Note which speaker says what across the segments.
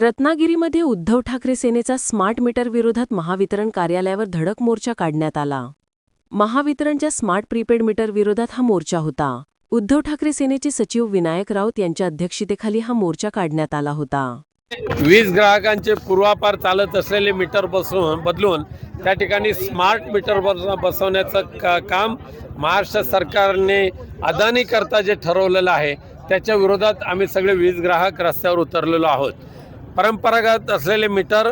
Speaker 1: रत्नागिरीमध्ये उद्धव ठाकरे सेनेचा smart meter विरोधात महावितरण कार्यालयावर धडक मोर्चा काढण्यात आला. महावितरणच्या स्मार्ट प्रीपेड मीटर विरोधात हा मोर्चा होता. उद्धव ठाकरे सेनेचे सचिव विनायक राऊत यांच्या अध्यक्षतेखाली हा मोर्चा काढण्यात आला होता.
Speaker 2: वीज ग्राहकांचे पूर्वापार चालत असलेले मीटर बसवून बदलून त्या ठिकाणी स्मार्ट मीटर बसवण्याचं का काम महाराष्ट्र सरकारने अदानी करता जे ठरवलेलं आहे त्याच्या विरोधात आम्ही सगळे वीज ग्राहक रस्त्यावर उतरलेलो आहोत. परंपरागत असलेले मीटर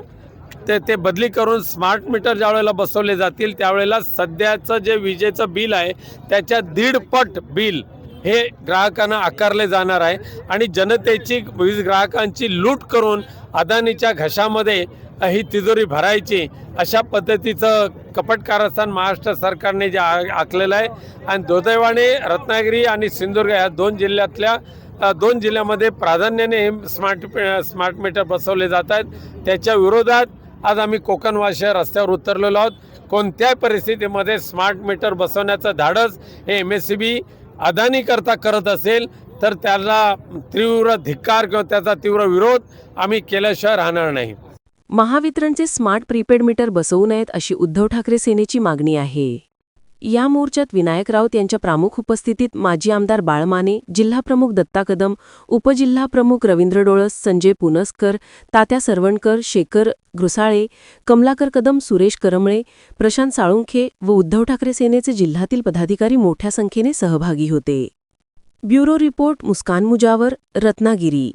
Speaker 2: ते ते बदली करून स्मार्ट मीटर ज्यावेळेला बसवले जातील त्यावेळेला सध्याचं जे विजेचं बिल आहे त्याच्या दीडपट बिल हे ग्राहकांना आकारले जाणार आहे. आणि जनतेची वीज ग्राहकांची लूट करून अदानीच्या घशामध्ये ही तिजोरी भरायची अशा पद्धतीचं कपट कारस्थान महाराष्ट्र सरकारने जे आखलेलं आहे. आणि दुर्दैवाने रत्नागिरी आणि सिंधुदुर्ग या दोन जिल्ह्यातल्या दोन जिल्ह्यामध्ये प्राधान्याने हे स्मार्ट स्मार्ट मीटर बसवले जात आहेत. त्याच्या विरोधात आज आम्ही कोकणवासी रस्त्यावर उतरलेलो आहोत. कोणत्याही परिस्थितीमध्ये स्मार्ट मीटर बसवण्याचं धाडस हे एम एस सी बी अदानीकरता करत असेल तर त्याला तीव्र धिक्कार किंवा त्याचा तीव्र विरोध आम्ही केल्याशिवाय राहणार नाही.
Speaker 1: महावितरणचे स्मार्ट प्रीपेड मीटर बसवू नयेत अशी उद्धव ठाकरे सेनेची मागणी आहे. या मोर्चात विनायक राऊत यांच्या प्रामुख उपस्थितीत माजी आमदार बाळमाने जिल्हाप्रमुख दत्ता कदम उपजिल्हाप्रमुख रवींद्र डोळस संजय पुनस्कर तात्या सरवणकर शेखर घुसाळे कमलाकर कदम सुरेश करमळे प्रशांत साळुंखे व उद्धव ठाकरे सेनेचे जिल्ह्यातील पदाधिकारी मोठ्या संख्येने सहभागी होते. Bureau report Muskan Mujawar Ratnagiri.